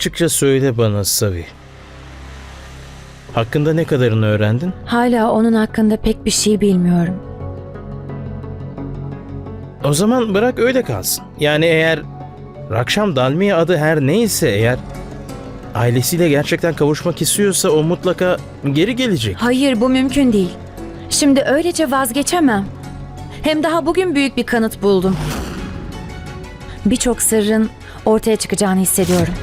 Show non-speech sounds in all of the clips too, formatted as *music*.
Açıkça söyle bana Savi. Hakkında ne kadarını öğrendin? Hala onun hakkında pek bir şey bilmiyorum. O zaman bırak öyle kalsın. Yani eğer Rakşam Dalmiye adı her neyse eğer ailesiyle gerçekten kavuşmak istiyorsa o mutlaka geri gelecek. Hayır bu mümkün değil. Şimdi öylece vazgeçemem. Hem daha bugün büyük bir kanıt buldum. Birçok sırrın ortaya çıkacağını hissediyorum.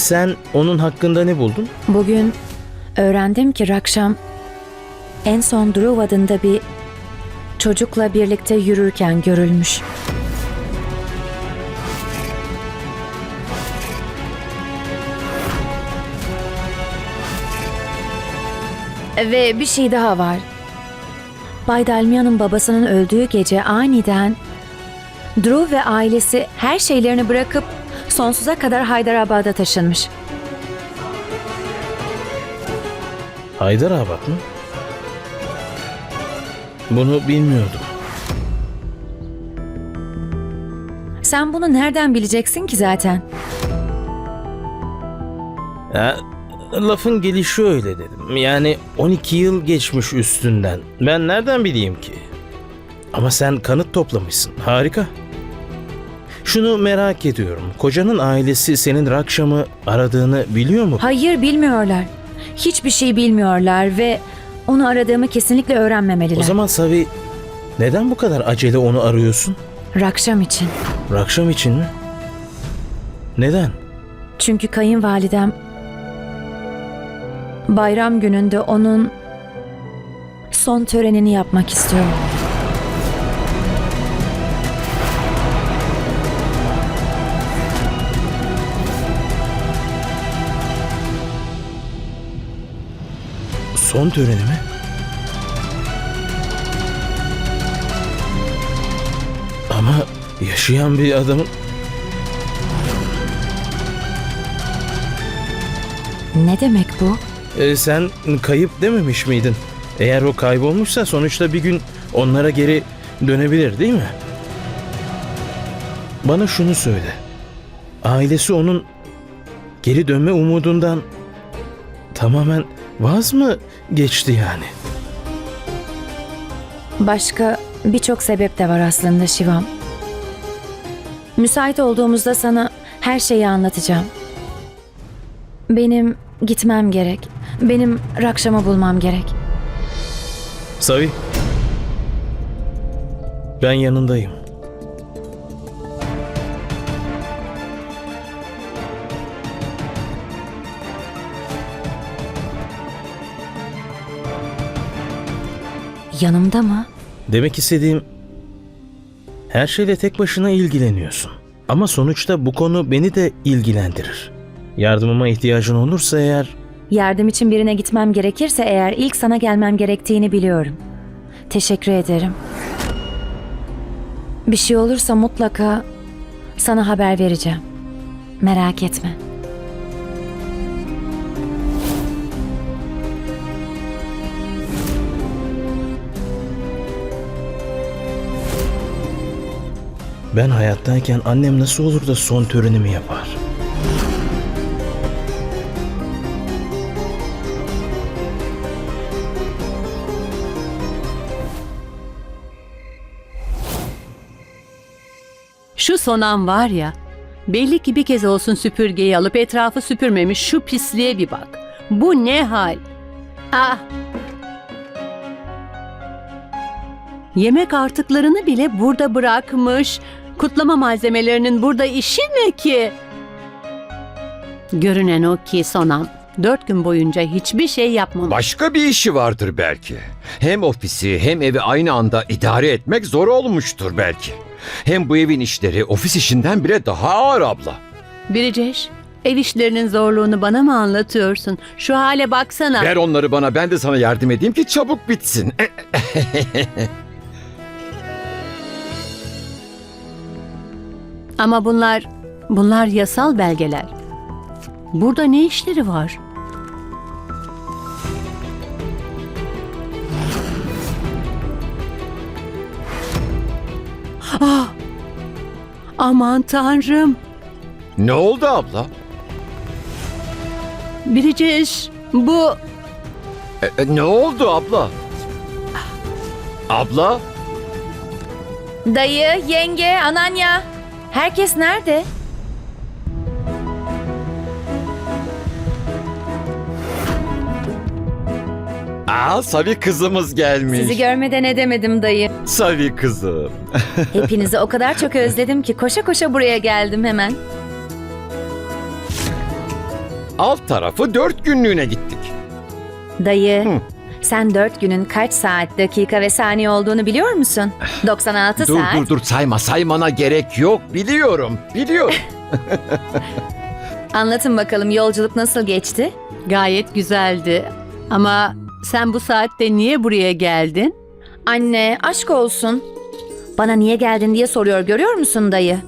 Sen onun hakkında ne buldun? Bugün öğrendim ki Rakşam en son Dhruv adında bir çocukla birlikte yürürken görülmüş. Ve bir şey daha var. Bay Dalmia'nın babasının öldüğü gece aniden Dhruv ve ailesi her şeylerini bırakıp sonsuza kadar Haydarabad'a taşınmış. Haydarabad mı? Bunu bilmiyordum. Sen bunu nereden bileceksin ki zaten? Ya, lafın gelişi öyle dedim. Yani 12 yıl geçmiş üstünden. Ben nereden bileyim ki? Ama sen kanıt toplamışsın. Harika. Şunu merak ediyorum. Kocanın ailesi senin Rakşam'ı aradığını biliyor mu? Hayır bilmiyorlar. Hiçbir şey bilmiyorlar ve onu aradığımı kesinlikle öğrenmemeliler. O zaman Savi neden bu kadar acele onu arıyorsun? Rakşam için. Rakşam için mi? Neden? Çünkü kayınvalidem bayram gününde onun son törenini yapmak istiyor. Son töreni mi? Ama yaşayan bir adamın Ne demek bu? E, sen kayıp dememiş miydin? Eğer o kaybolmuşsa sonuçta bir gün onlara geri dönebilir değil mi? Bana şunu söyle. Ailesi onun geri dönme umudundan tamamen vaz mı geçti yani? Başka birçok sebep de var aslında Şivam. Müsait olduğumuzda sana her şeyi anlatacağım. Benim gitmem gerek. Benim Rakşam'ı bulmam gerek. Savi. Ben yanındayım. Yanımda mı? Demek istediğim her şeyle tek başına ilgileniyorsun. Ama sonuçta bu konu beni de ilgilendirir. Yardımıma ihtiyacın olursa eğer Yardım için birine gitmem gerekirse eğer ilk sana gelmem gerektiğini biliyorum. Teşekkür ederim. Bir şey olursa mutlaka sana haber vereceğim. Merak etme. Ben hayattayken annem nasıl olur da son törenimi yapar? Şu sonan var ya, belli ki bir kez olsun süpürgeyi alıp etrafı süpürmemiş şu pisliğe bir bak. Bu ne hal? Ah! Yemek artıklarını bile burada bırakmış. Kutlama malzemelerinin burada işi ne ki? Görünen o ki Sonam, dört gün boyunca hiçbir şey yapmamış. Başka bir işi vardır belki. Hem ofisi hem evi aynı anda idare etmek zor olmuştur belki. Hem bu evin işleri ofis işinden bile daha ağır abla. Biriceş, ev işlerinin zorluğunu bana mı anlatıyorsun? Şu hale baksana. Ver onları bana ben de sana yardım edeyim ki çabuk bitsin. *laughs* Ama bunlar, bunlar yasal belgeler. Burada ne işleri var? Ah! Aman tanrım. Ne oldu abla? Biriceş bu E, e, ne oldu abla? Abla? Dayı, yenge, ananya. Herkes nerede? Aa Savi kızımız gelmiş. Sizi görmeden edemedim dayı. Savi kızım. *laughs* Hepinizi o kadar çok özledim ki koşa koşa buraya geldim hemen. Alt tarafı dört günlüğüne gittik. Dayı, Hı. Sen dört günün kaç saat, dakika ve saniye olduğunu biliyor musun? 96 Dur saat. dur dur sayma saymana gerek yok. Biliyorum biliyorum. *laughs* Anlatın bakalım yolculuk nasıl geçti? gayet güzeldi. Ama sen bu saatte niye buraya geldin? Anne, aşk olsun. Bana niye geldin diye soruyor görüyor musun dayı?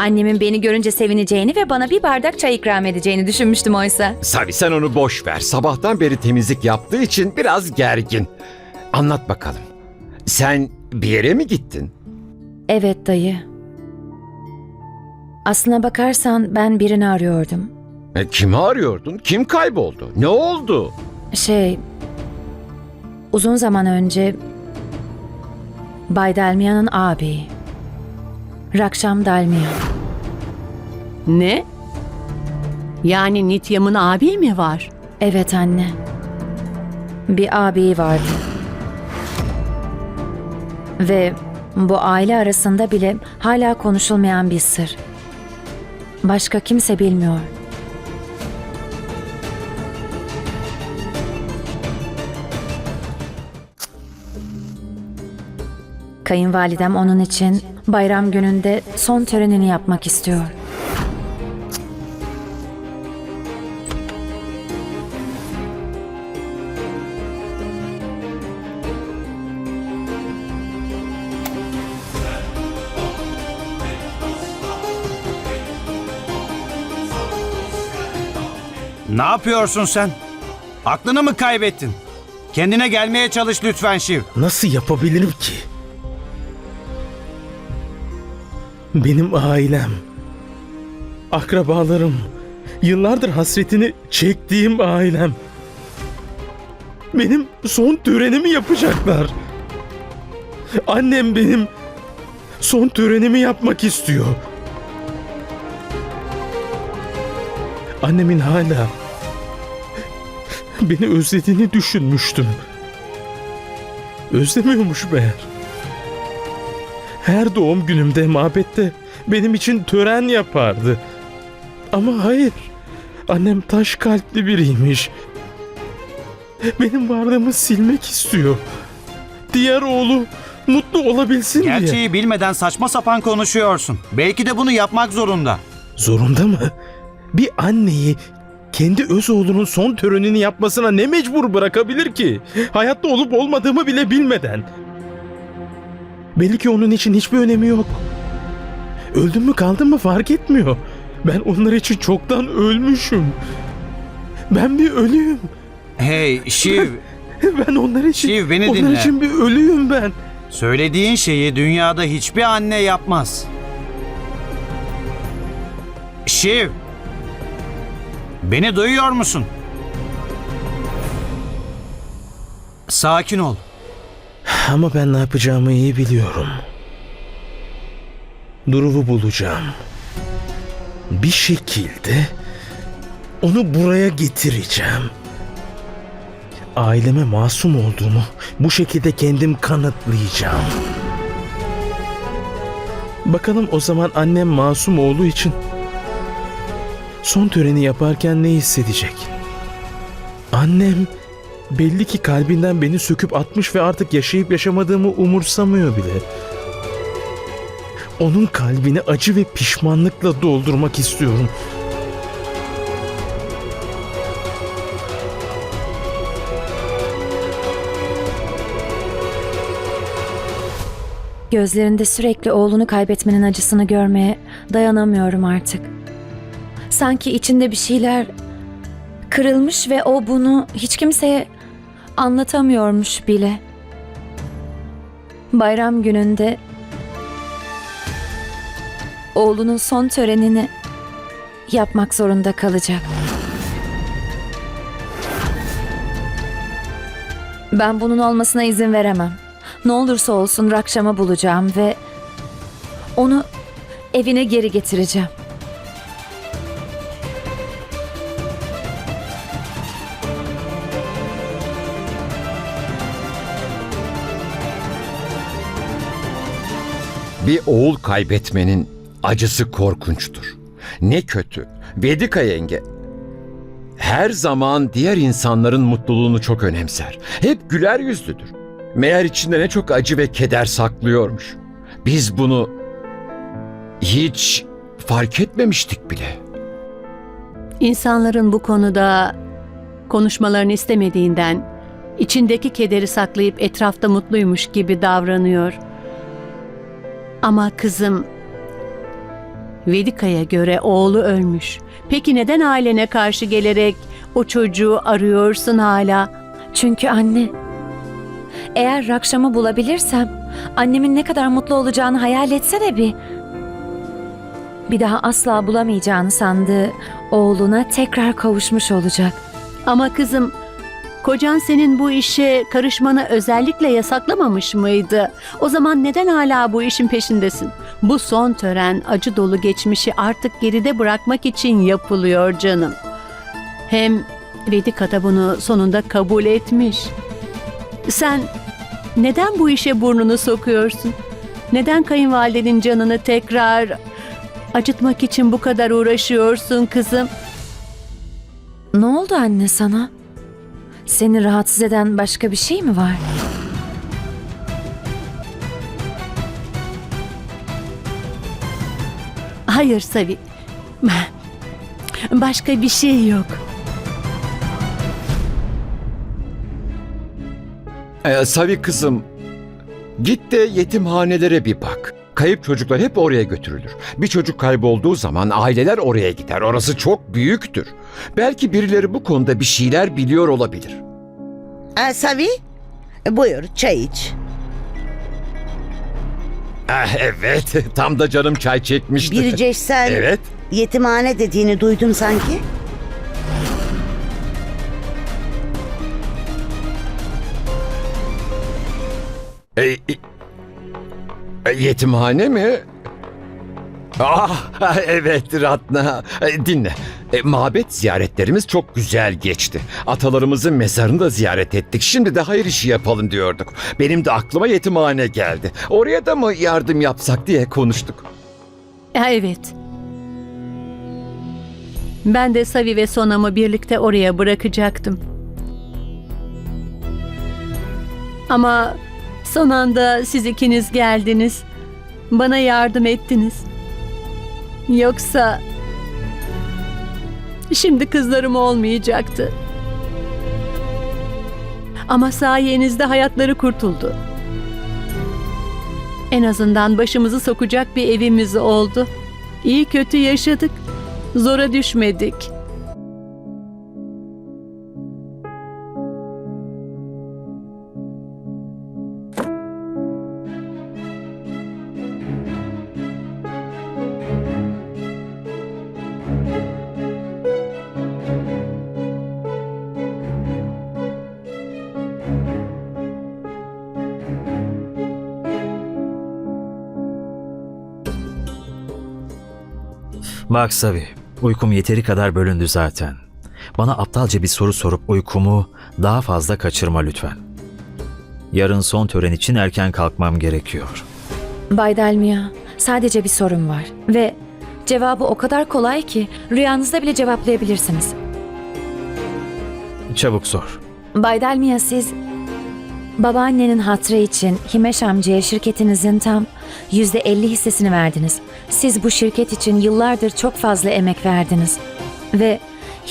Annemin beni görünce sevineceğini ve bana bir bardak çay ikram edeceğini düşünmüştüm oysa. Savi sen onu boş ver. Sabahtan beri temizlik yaptığı için biraz gergin. Anlat bakalım. Sen bir yere mi gittin? Evet dayı. Aslına bakarsan ben birini arıyordum. E, kimi arıyordun? Kim kayboldu? Ne oldu? Şey... Uzun zaman önce... Bay Dalmia'nın abi. Rakşam Dalmia. Ne? Yani Nityam'ın abi mi var? Evet anne. Bir abi vardı. Ve bu aile arasında bile hala konuşulmayan bir sır. Başka kimse bilmiyor. Kayınvalidem onun için bayram gününde son törenini yapmak istiyor. Ne yapıyorsun sen? Aklını mı kaybettin? Kendine gelmeye çalış lütfen Şiv. Nasıl yapabilirim ki? Benim ailem, akrabalarım, yıllardır hasretini çektiğim ailem. Benim son törenimi yapacaklar. Annem benim son törenimi yapmak istiyor. Annemin hala beni özlediğini düşünmüştüm. Özlemiyormuş meğer. Her doğum günümde mabette benim için tören yapardı. Ama hayır. Annem taş kalpli biriymiş. Benim varlığımı silmek istiyor. Diğer oğlu mutlu olabilsin diye. Gerçeği bilmeden saçma sapan konuşuyorsun. Belki de bunu yapmak zorunda. Zorunda mı? Bir anneyi kendi öz oğlunun son törenini yapmasına ne mecbur bırakabilir ki? Hayatta olup olmadığımı bile bilmeden. Belli ki onun için hiçbir önemi yok. Öldüm mü kaldım mı fark etmiyor. Ben onlar için çoktan ölmüşüm. Ben bir ölüyüm. Hey Şiv, Ben onlar için, Şiv, beni onlar dinle. için bir ölüyüm ben. söylediğin şeyi dünyada hiçbir anne yapmaz. Şiv, beni duyuyor musun? Sakin ol. Ama ben ne yapacağımı iyi biliyorum. Duruv'u bulacağım. Bir şekilde onu buraya getireceğim. Aileme masum olduğumu bu şekilde kendim kanıtlayacağım. Bakalım o zaman annem masum oğlu için son töreni yaparken ne hissedecek? Annem belli ki kalbinden beni söküp atmış ve artık yaşayıp yaşamadığımı umursamıyor bile. Onun kalbini acı ve pişmanlıkla doldurmak istiyorum. Gözlerinde sürekli oğlunu kaybetmenin acısını görmeye dayanamıyorum artık. Sanki içinde bir şeyler kırılmış ve o bunu hiç kimseye anlatamıyormuş bile. Bayram gününde oğlunun son törenini yapmak zorunda kalacak. Ben bunun olmasına izin veremem. Ne olursa olsun Rakşam'ı bulacağım ve onu evine geri getireceğim. Bir oğul kaybetmenin acısı korkunçtur. Ne kötü. Vedika yenge her zaman diğer insanların mutluluğunu çok önemser. Hep güler yüzlüdür. Meğer içinde ne çok acı ve keder saklıyormuş. Biz bunu hiç fark etmemiştik bile. İnsanların bu konuda konuşmalarını istemediğinden içindeki kederi saklayıp etrafta mutluymuş gibi davranıyor. Ama kızım Vedika'ya göre oğlu ölmüş. Peki neden ailene karşı gelerek o çocuğu arıyorsun hala? Çünkü anne, eğer Rakşam'ı bulabilirsem annemin ne kadar mutlu olacağını hayal etsene bir. Bir daha asla bulamayacağını sandığı oğluna tekrar kavuşmuş olacak. Ama kızım kocan senin bu işe karışmanı özellikle yasaklamamış mıydı? O zaman neden hala bu işin peşindesin? Bu son tören acı dolu geçmişi artık geride bırakmak için yapılıyor canım. Hem Vedika da bunu sonunda kabul etmiş. Sen neden bu işe burnunu sokuyorsun? Neden kayınvalidenin canını tekrar acıtmak için bu kadar uğraşıyorsun kızım? Ne oldu anne sana? Seni rahatsız eden başka bir şey mi var? Hayır Savi. Başka bir şey yok. Ee, Savi kızım, git de yetimhanelere bir bak. Kayıp çocuklar hep oraya götürülür. Bir çocuk kaybolduğu zaman aileler oraya gider. Orası çok büyüktür. Belki birileri bu konuda bir şeyler biliyor olabilir. Ha, Savi, buyur çay iç. Ah, evet, *laughs* tam da canım çay çekmişti. Birceş sen Evet. yetimhane dediğini duydum sanki. E, e, yetimhane mi? Ah, *laughs* evet Ratna. E, dinle. E, mabet ziyaretlerimiz çok güzel geçti. Atalarımızın mezarını da ziyaret ettik. Şimdi de hayır işi yapalım diyorduk. Benim de aklıma yetimhane geldi. Oraya da mı yardım yapsak diye konuştuk. Evet. Ben de Savi ve Sonam'ı birlikte oraya bırakacaktım. Ama son anda siz ikiniz geldiniz. Bana yardım ettiniz. Yoksa şimdi kızlarım olmayacaktı. Ama sayenizde hayatları kurtuldu. En azından başımızı sokacak bir evimiz oldu. İyi kötü yaşadık. Zora düşmedik. Bak Savi, uykum yeteri kadar bölündü zaten. Bana aptalca bir soru sorup uykumu daha fazla kaçırma lütfen. Yarın son tören için erken kalkmam gerekiyor. Bay Delmia, sadece bir sorun var ve cevabı o kadar kolay ki rüyanızda bile cevaplayabilirsiniz. Çabuk sor. Bay Delmia siz babaannenin hatrı için Himeş amcaya şirketinizin tam %50 hissesini verdiniz. Siz bu şirket için yıllardır çok fazla emek verdiniz. Ve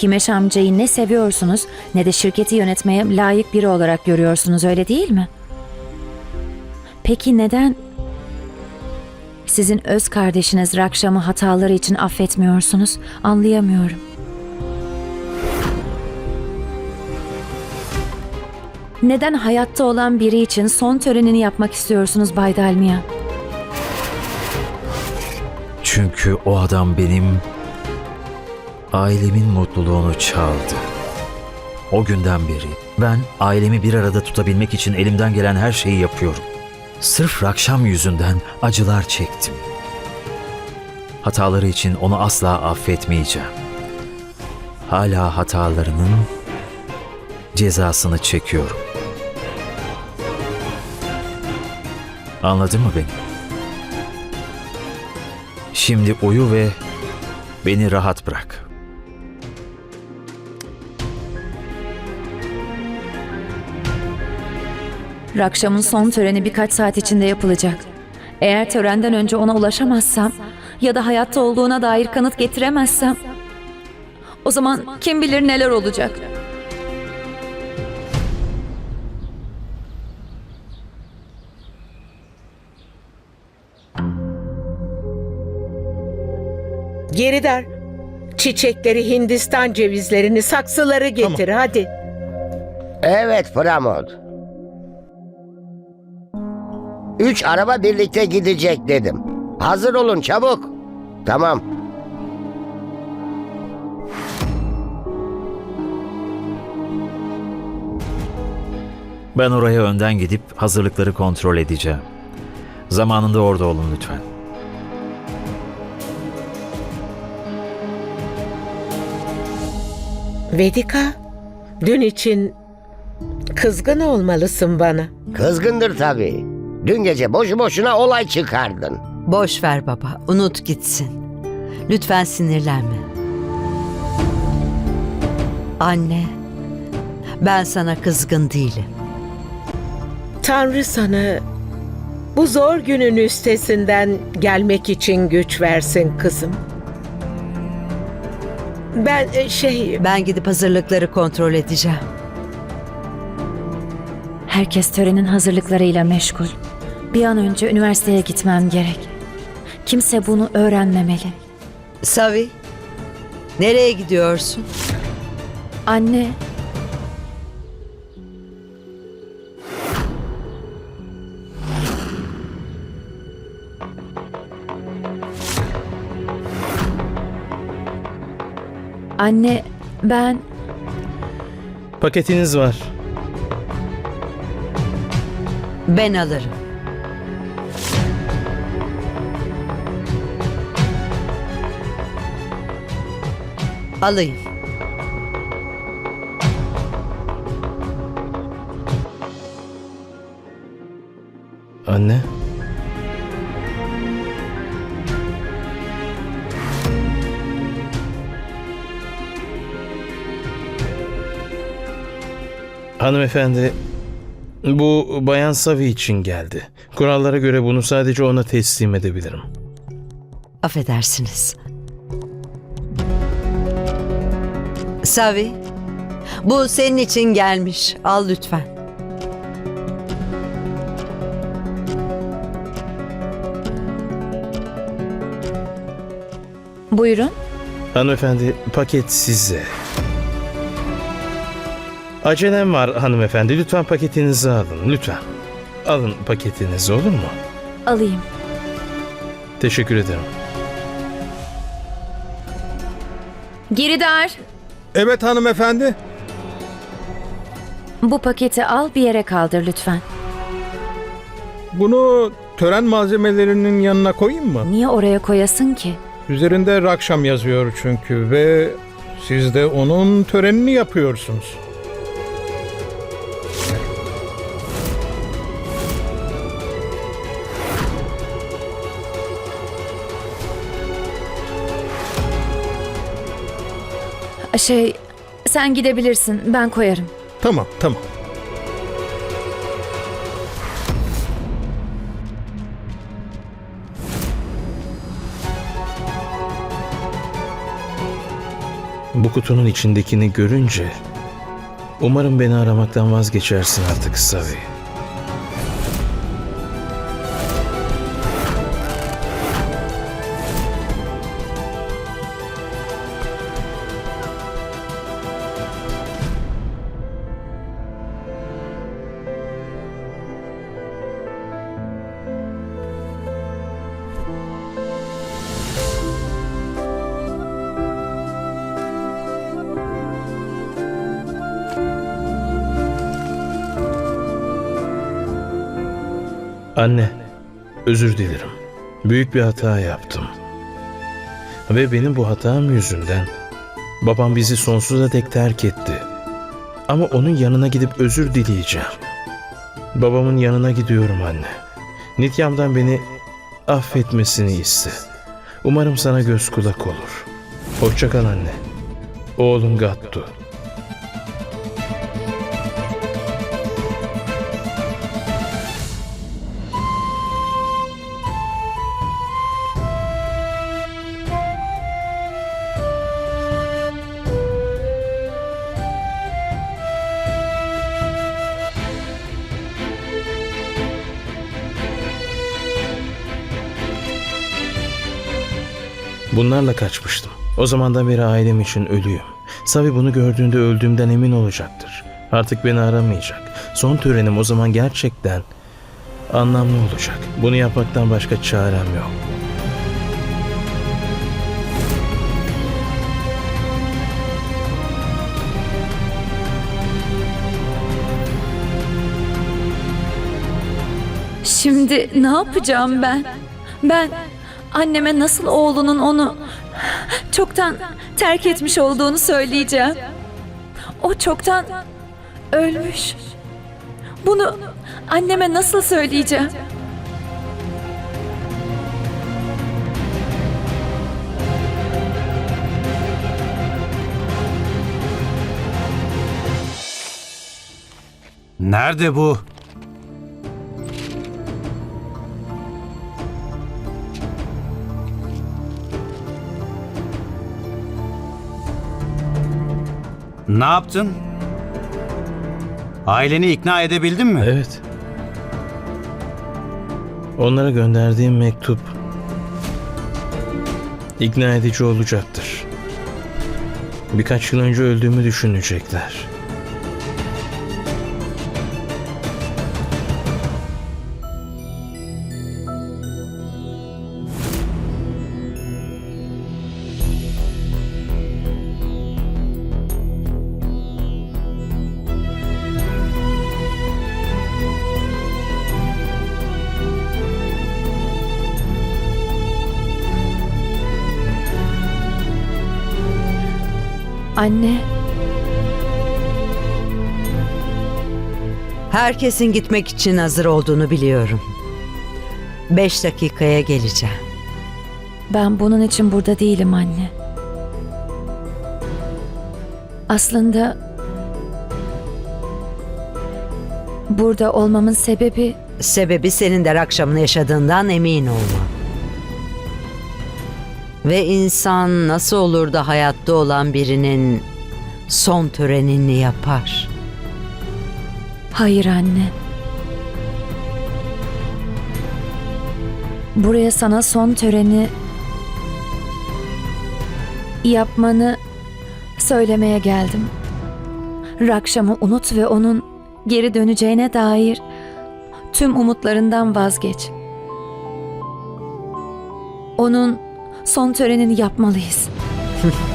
Himeş amcayı ne seviyorsunuz ne de şirketi yönetmeye layık biri olarak görüyorsunuz öyle değil mi? Peki neden sizin öz kardeşiniz Rakşam'ı hataları için affetmiyorsunuz? Anlayamıyorum. Neden hayatta olan biri için son törenini yapmak istiyorsunuz Bay Dalmia? Çünkü o adam benim ailemin mutluluğunu çaldı. O günden beri ben ailemi bir arada tutabilmek için elimden gelen her şeyi yapıyorum. Sırf Rakşam yüzünden acılar çektim. Hataları için onu asla affetmeyeceğim. Hala hatalarının cezasını çekiyorum. Anladın mı beni? Şimdi uyu ve beni rahat bırak. Rakşam'ın son töreni birkaç saat içinde yapılacak. Eğer törenden önce ona ulaşamazsam ya da hayatta olduğuna dair kanıt getiremezsem o zaman kim bilir neler olacak. Geridar, çiçekleri, Hindistan cevizlerini, saksıları getir hadi. Evet Pramod. Üç araba birlikte gidecek dedim. Hazır olun çabuk. Tamam. Ben oraya önden gidip hazırlıkları kontrol edeceğim. Zamanında orada olun lütfen. Vedika, dün için kızgın olmalısın bana. Kızgındır tabii. Dün gece boşu boşuna olay çıkardın. Boş ver baba, unut gitsin. Lütfen sinirlenme. Anne, ben sana kızgın değilim. Tanrı sana bu zor günün üstesinden gelmek için güç versin kızım. Ben e, şey Ben gidip hazırlıkları kontrol edeceğim. Herkes törenin hazırlıklarıyla meşgul. Bir an önce üniversiteye gitmem gerek. Kimse bunu öğrenmemeli. Savi, nereye gidiyorsun? Anne, Anne, ben Paketiniz var. Ben alırım. Alayım. Anne. Hanımefendi, bu Bayan Savi için geldi. Kurallara göre bunu sadece ona teslim edebilirim. Affedersiniz. Savi, bu senin için gelmiş. Al lütfen. buyurun. Hanımefendi, paket size. Acelem var hanımefendi. Lütfen paketinizi alın. Lütfen. Alın paketinizi olur mu? Alayım. Teşekkür ederim. Giridar, Evet hanımefendi. bu paketi al bir yere kaldır lütfen. Bunu tören malzemelerinin yanına koyayım mı? Niye oraya koyasın ki? Üzerinde Rakşam yazıyor çünkü ve siz de onun törenini yapıyorsunuz. Şey, sen gidebilirsin. Ben koyarım. Tamam, tamam. Bu kutunun içindekini görünce umarım beni aramaktan vazgeçersin artık Savi. Anne, özür dilerim. Büyük bir hata yaptım. Ve benim bu hatam yüzünden babam bizi sonsuza dek terk etti. Ama onun yanına gidip özür dileyeceğim. Babamın yanına gidiyorum anne. Nityam'dan beni affetmesini iste. Umarım sana göz kulak olur. Hoşça kal anne. Oğlum Gattu. Bunlarla kaçmıştım. O zamandan beri ailem için ölüyüm. Savi bunu gördüğünde öldüğümden emin olacaktır. Artık beni aramayacak. Son törenim o zaman gerçekten anlamlı olacak. Bunu yapmaktan başka çarem yok. Şimdi ne yapacağım ben? Ben anneme nasıl oğlunun onu çoktan terk etmiş olduğunu söyleyeceğim. O çoktan ölmüş. Bunu anneme nasıl söyleyeceğim? Nerede bu? Ne yaptın? Aileni ikna edebildin mi? Evet. Onlara gönderdiğim mektup ikna edici olacaktır. Birkaç yıl önce öldüğümü düşünecekler. Anne, Herkesin gitmek için hazır olduğunu biliyorum. Beş dakikaya geleceğim. ben bunun için burada değilim anne. Aslında burada olmamın sebebi Sebebi senin de akşamını yaşadığından emin olma. Ve insan nasıl olur da hayatta olan birinin son törenini yapar? Hayır anne. Buraya sana son töreni yapmanı söylemeye geldim. Rakşam'ı unut ve onun geri döneceğine dair tüm umutlarından vazgeç. Onun son törenini yapmalıyız. *laughs*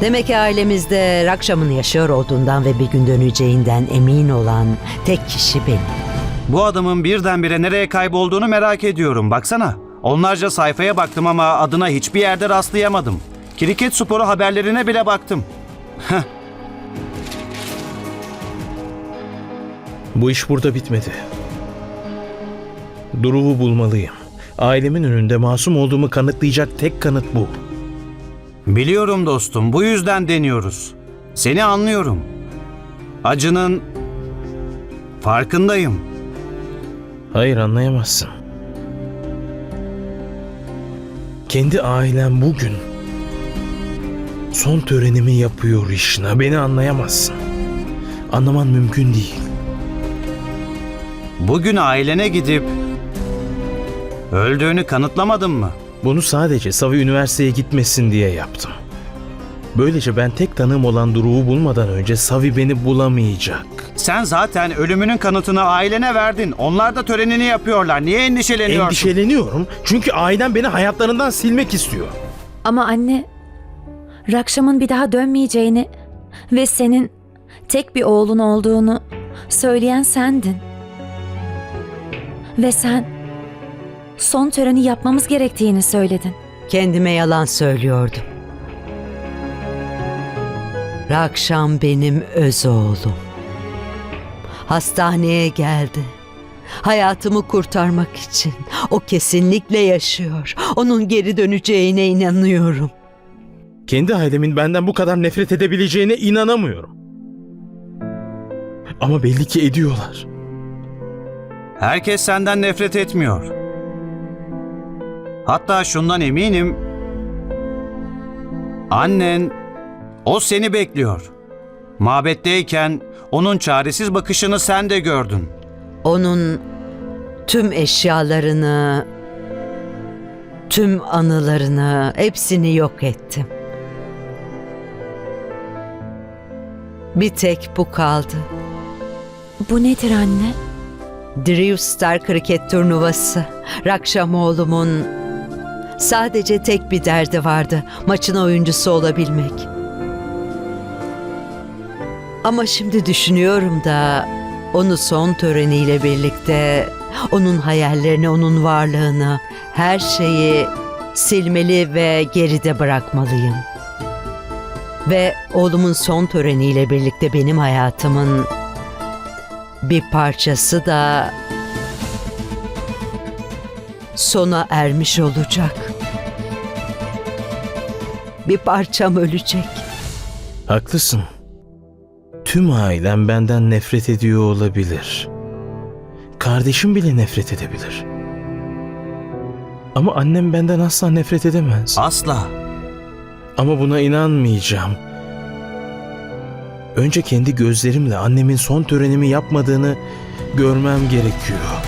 Demek ki ailemizde Rakşam'ın yaşıyor olduğundan ve bir gün döneceğinden emin olan tek kişi benim. Bu adamın birdenbire nereye kaybolduğunu merak ediyorum. Baksana. Onlarca sayfaya baktım ama adına hiçbir yerde rastlayamadım. Kriket sporu haberlerine bile baktım. Bu iş burada bitmedi. Duruv'u bulmalıyım. Ailemin önünde masum olduğumu kanıtlayacak tek kanıt bu. Biliyorum dostum, bu yüzden deniyoruz. Seni anlıyorum. Acının farkındayım. Hayır anlayamazsın. Kendi ailem bugün son törenimi yapıyor işine. Beni anlayamazsın. Anlaman mümkün değil. Bugün ailene gidip öldüğünü kanıtlamadın mı? Bunu sadece Savi üniversiteye gitmesin diye yaptım. Böylece ben tek tanığım olan Duruv'u bulmadan önce Savi beni bulamayacak. Sen zaten ölümünün kanıtını ailene verdin. Onlar da törenini yapıyorlar. Niye endişeleniyorsun? Endişeleniyorum çünkü ailem beni hayatlarından silmek istiyor. Ama anne, Rakşam'ın bir daha dönmeyeceğini ve senin tek bir oğlun olduğunu söyleyen sendin. Ve sen son töreni yapmamız gerektiğini söyledin. Kendime yalan söylüyordum. Rakşam benim öz oğlum. Hastaneye geldi. Hayatımı kurtarmak için. O kesinlikle yaşıyor. Onun geri döneceğine inanıyorum. Kendi ailemin benden bu kadar nefret edebileceğine inanamıyorum. Ama belli ki ediyorlar. Herkes senden nefret etmiyor. Hatta şundan eminim. Annen, o seni bekliyor. Mabetteyken onun çaresiz bakışını sen de gördün. Onun tüm eşyalarını, tüm anılarını, hepsini yok ettim. Bir tek bu kaldı. Bu nedir anne? Drew Star kriket turnuvası. Rakşam oğlumun sadece tek bir derdi vardı. Maçın oyuncusu olabilmek. Ama şimdi düşünüyorum da onu son töreniyle birlikte onun hayallerini, onun varlığını, her şeyi silmeli ve geride bırakmalıyım. Ve oğlumun son töreniyle birlikte benim hayatımın bir parçası da sona ermiş olacak. Bir parçam ölecek. Haklısın. Tüm ailem benden nefret ediyor olabilir. Kardeşim bile nefret edebilir. Ama annem benden asla nefret edemez. Asla. Ama buna inanmayacağım. Önce kendi gözlerimle annemin son törenimi yapmadığını görmem gerekiyor.